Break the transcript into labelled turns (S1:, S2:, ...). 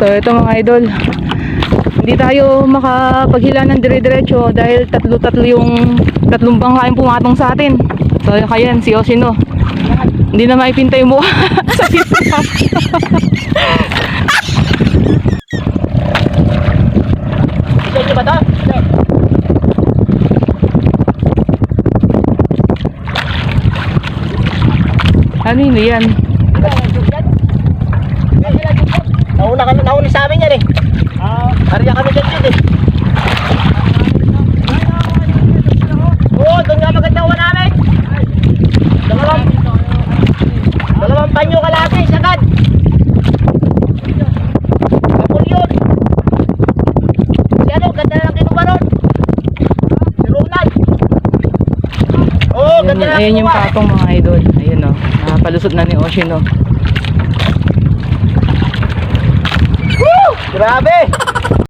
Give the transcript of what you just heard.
S1: So ito mga idol. Hindi tayo makapaghila ng dire-diretso dahil tatlo-tatlo yung tatlong bangka yung pumatong sa atin. So kaya si Osino. Hindi na maipinta yung mukha sa
S2: to?
S1: Ano yun?
S2: Nauna ka nauna sa amin yan eh. Ah, Ariya kami dyan dyan eh. Oo, doon nga maganda namin. Dalawang, dalawang panyo kalate, sagad. Kapul yun. Si ano, ganda na lang kinuha ron. Si Ronald. Oo,
S1: Ayan,
S2: ganda na lang
S1: ayan yung patong mga idol. Ayun o. Nakapalusot na ni Osino.
S2: Grabe!